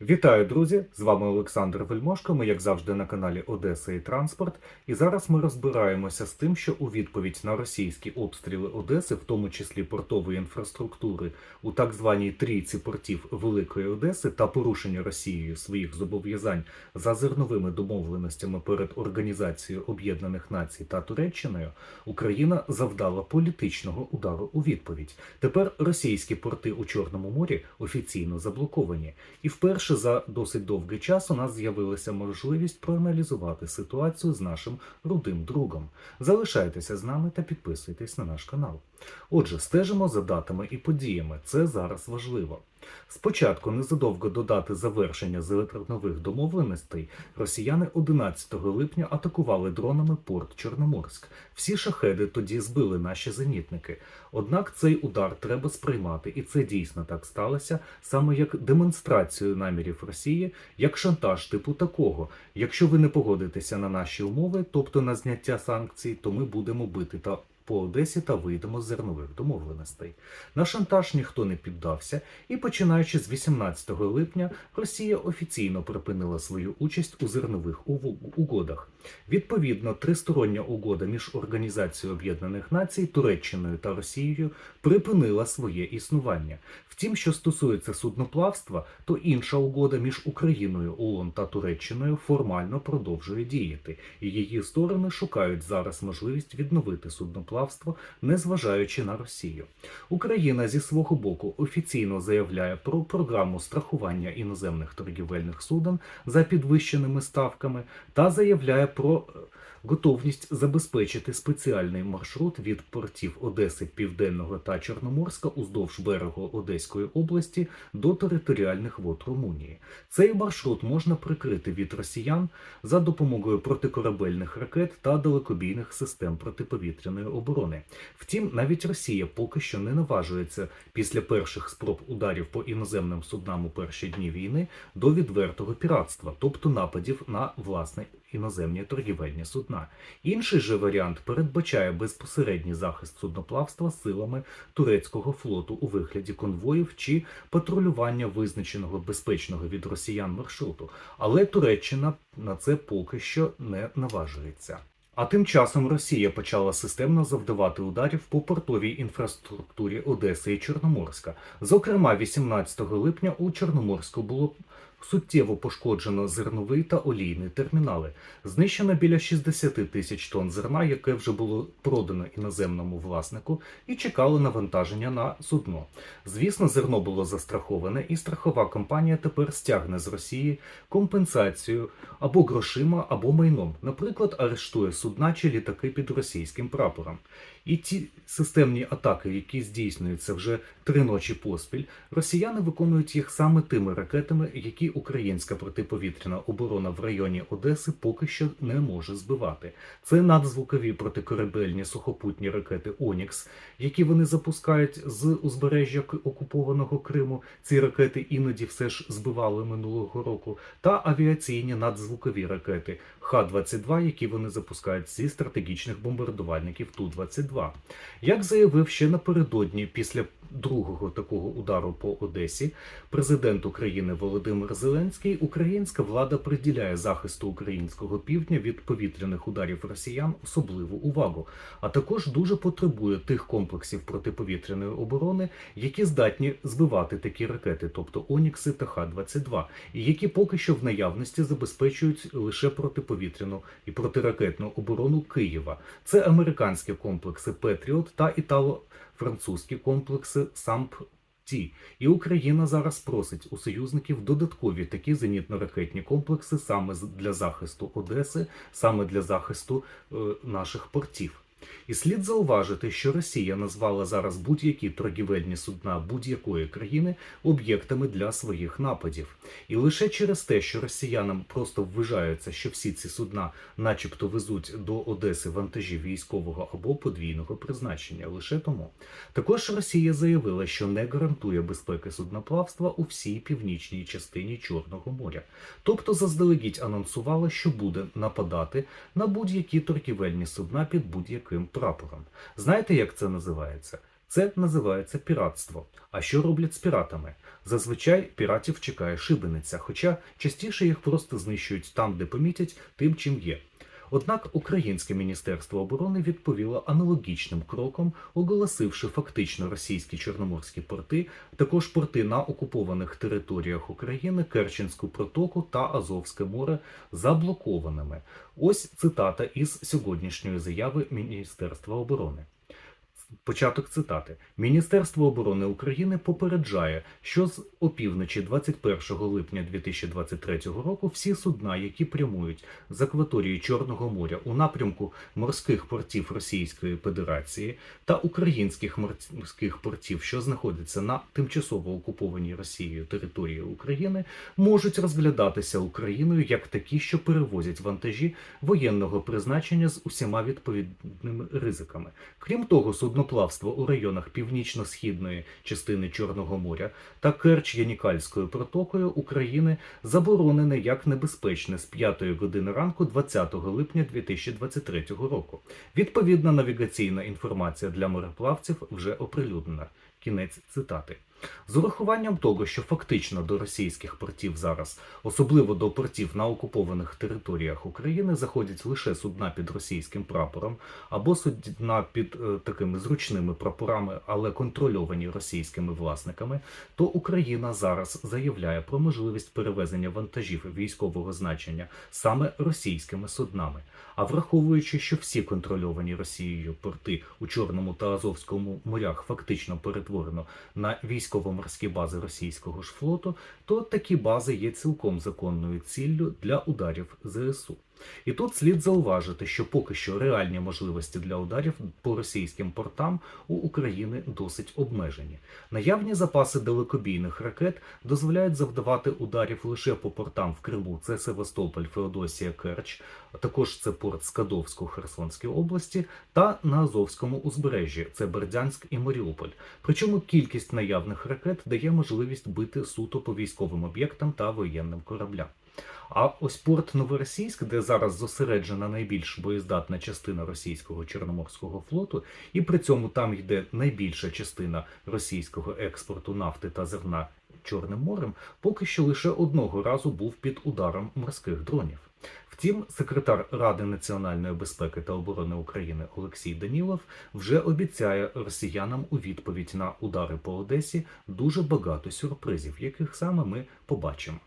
Вітаю, друзі! З вами Олександр Вельмошко. Ми, як завжди, на каналі Одеса і Транспорт. І зараз ми розбираємося з тим, що у відповідь на російські обстріли Одеси, в тому числі портової інфраструктури, у так званій трійці портів Великої Одеси та порушення Росією своїх зобов'язань за зерновими домовленостями перед Організацією Об'єднаних Націй та Туреччиною, Україна завдала політичного удару у відповідь. Тепер російські порти у Чорному морі офіційно заблоковані, і вперше за досить довгий час у нас з'явилася можливість проаналізувати ситуацію з нашим рудим другом. Залишайтеся з нами та підписуйтесь на наш канал. Отже, стежимо за датами і подіями. Це зараз важливо. Спочатку, незадовго до дати завершення зернових домовленостей, росіяни 11 липня атакували дронами порт Чорноморськ. Всі шахеди тоді збили наші зенітники. Однак цей удар треба сприймати, і це дійсно так сталося, саме як демонстрацію намірів Росії, як шантаж типу такого. Якщо ви не погодитеся на наші умови, тобто на зняття санкцій, то ми будемо бити та по Одесі та вийдемо з зернових домовленостей. На шантаж ніхто не піддався, і починаючи з 18 липня Росія офіційно припинила свою участь у зернових угодах. Відповідно, тристороння угода між Організацією Об'єднаних Націй, Туреччиною та Росією припинила своє існування. Втім, що стосується судноплавства, то інша угода між Україною, ООН та Туреччиною формально продовжує діяти, і її сторони шукають зараз можливість відновити судноплавство, незважаючи на Росію. Україна зі свого боку офіційно заявляє про програму страхування іноземних торгівельних суден за підвищеними ставками та заявляє про готовність забезпечити спеціальний маршрут від портів Одеси Південного та Чорноморська уздовж берегу Одеської області до територіальних вод Румунії. Цей маршрут можна прикрити від росіян за допомогою протикорабельних ракет та далекобійних систем протиповітряної оборони. Втім, навіть Росія поки що не наважується після перших спроб ударів по іноземним суднам у перші дні війни до відвертого піратства, тобто нападів на власне іноземні торгівельні судна. Інший же варіант передбачає безпосередній захист судноплавства силами турецького флоту у вигляді конвоїв чи патрулювання визначеного безпечного від росіян маршруту, але Туреччина на це поки що не наважується. А тим часом Росія почала системно завдавати ударів по портовій інфраструктурі Одеси і Чорноморська. Зокрема, 18 липня у Чорноморську було суттєво пошкоджено зерновий та олійний термінали. Знищено біля 60 тисяч тонн зерна, яке вже було продано іноземному власнику, і чекало навантаження на судно. Звісно, зерно було застраховане, і страхова компанія тепер стягне з Росії компенсацію або грошима, або майном. Наприклад, арештує судна чи літаки під російським прапором. І ті системні атаки, які здійснюються вже три ночі поспіль, росіяни виконують їх саме тими ракетами, які українська протиповітряна оборона в районі Одеси поки що не може збивати. Це надзвукові протикорабельні сухопутні ракети Онікс, які вони запускають з узбережжя окупованого Криму. Ці ракети іноді все ж збивали минулого року, та авіаційні надзвукові ракети Х-22, які вони запускають зі стратегічних бомбардувальників Ту-22. Як заявив ще напередодні, після другого такого удару по Одесі, президент України Володимир Зеленський, українська влада приділяє захисту українського півдня від повітряних ударів росіян особливу увагу, а також дуже потребує тих комплексів протиповітряної оборони, які здатні збивати такі ракети, тобто Онікси та Х-22, і які поки що в наявності забезпечують лише протиповітряну і протиракетну оборону Києва. Це американські комплекси Петріот та італо-французькі комплекси САМП. Ті і Україна зараз просить у союзників додаткові такі зенітно-ракетні комплекси саме для захисту Одеси, саме для захисту е, наших портів. І слід зауважити, що Росія назвала зараз будь-які торгівельні судна будь-якої країни об'єктами для своїх нападів. І лише через те, що росіянам просто вважається, що всі ці судна, начебто, везуть до Одеси вантажі військового або подвійного призначення, лише тому. Також Росія заявила, що не гарантує безпеки судноплавства у всій північній частині Чорного моря, тобто заздалегідь анонсувала, що буде нападати на будь-які торгівельні судна під будь-яким прапором. Знаєте, як це називається? Це називається піратство. А що роблять з піратами? Зазвичай піратів чекає шибениця, хоча частіше їх просто знищують там, де помітять, тим, чим є. Однак Українське міністерство оборони відповіло аналогічним кроком, оголосивши фактично російські чорноморські порти, також порти на окупованих територіях України, Керченську протоку та Азовське море заблокованими. Ось цитата із сьогоднішньої заяви Міністерства оборони. Початок цитати: Міністерство оборони України попереджає, що з опівночі 21 липня 2023 року всі судна, які прямують з акваторії Чорного моря у напрямку морських портів Російської Федерації та українських морських портів, що знаходяться на тимчасово окупованій Росією території України, можуть розглядатися Україною як такі, що перевозять вантажі воєнного призначення з усіма відповідними ризиками. Крім того, судноплавство у районах північно-східної частини Чорного моря та Керч-Янікальською протокою України заборонене як небезпечне з 5 години ранку 20 липня 2023 року. Відповідна навігаційна інформація для мореплавців вже оприлюднена. Кінець цитати. З урахуванням того, що фактично до російських портів зараз, особливо до портів на окупованих територіях України, заходять лише судна під російським прапором або судна під е, такими зручними прапорами, але контрольовані російськими власниками, то Україна зараз заявляє про можливість перевезення вантажів військового значення саме російськими суднами. А враховуючи, що всі контрольовані Росією порти у Чорному та Азовському морях фактично перетворено на військово-морські бази російського ж флоту, то такі бази є цілком законною ціллю для ударів ЗСУ. І тут слід зауважити, що поки що реальні можливості для ударів по російським портам у України досить обмежені. Наявні запаси далекобійних ракет дозволяють завдавати ударів лише по портам в Криму. Це Севастополь, Феодосія, Керч, а також це порт Скадовськ у Херсонській області, та на Азовському узбережжі це Бердянськ і Маріуполь. Причому кількість наявних ракет дає можливість бити суто по військовим об'єктам та воєнним кораблям. А ось порт Новоросійськ, де зараз зосереджена найбільш боєздатна частина російського чорноморського флоту, і при цьому там йде найбільша частина російського експорту нафти та зерна Чорним морем, поки що лише одного разу був під ударом морських дронів. Втім, секретар Ради національної безпеки та оборони України Олексій Данілов вже обіцяє росіянам у відповідь на удари по Одесі дуже багато сюрпризів, яких саме ми побачимо.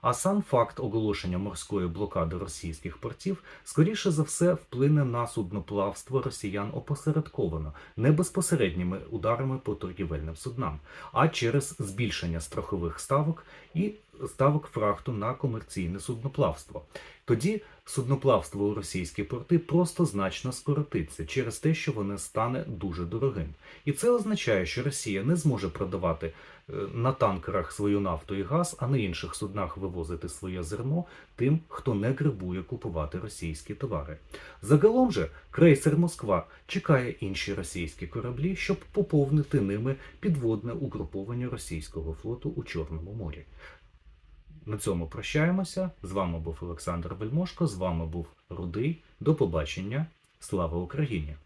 А сам факт оголошення морської блокади російських портів скоріше за все вплине на судноплавство росіян опосередковано, не безпосередніми ударами по торгівельним суднам, а через збільшення страхових ставок і ставок фрахту на комерційне судноплавство. Тоді судноплавство у російські порти просто значно скоротиться через те, що воно стане дуже дорогим. І це означає, що Росія не зможе продавати е, на танкерах свою нафту і газ, а на інших суднах вивозити своє зерно тим, хто не грибує купувати російські товари. Загалом же крейсер Москва чекає інші російські кораблі, щоб поповнити ними підводне угруповання російського флоту у Чорному морі. На цьому прощаємося. З вами був Олександр Вельмошко. З вами був Рудий. До побачення. Слава Україні!